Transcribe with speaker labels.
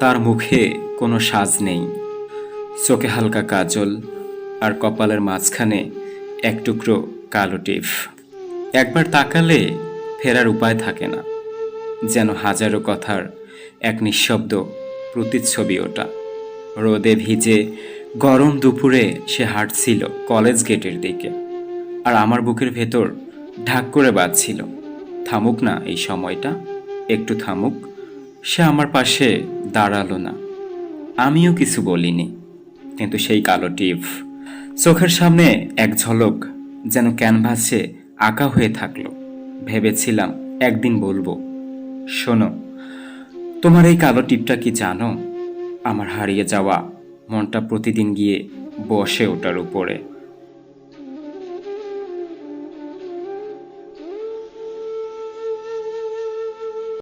Speaker 1: তার মুখে কোনো সাজ নেই। চোখে হালকা কাজল আর কপালের মাঝখানে এক টুকরো কালো টিপ। একবার তাকালে ফেরার উপায় থাকে না, যেন হাজারো কথার এক নিঃশব্দ প্রতিচ্ছবি ওটা। রোদে ভিজে গরম দুপুরে সে হাঁটছিল কলেজ গেটের দিকে, আর আমার বুকের ভেতর ঢাক করে বাজছিল, থামুক না এই সময়টা, একটু থামুক। সে আমার পাশে দাঁড়াল না। আমিও কিছু বলিনি, কিন্তু সেই কালো টিপ চোখের সামনে এক ঝলক যেন ক্যানভাসে আঁকা হয়ে থাকল। ভেবেছিলাম, একদিন বলব, শোনো, তোমার এই কালো টিপটা কি জানো? আমার হারিয়ে যাওয়া মনটা প্রতিদিন গিয়ে বসে ওটার উপরে।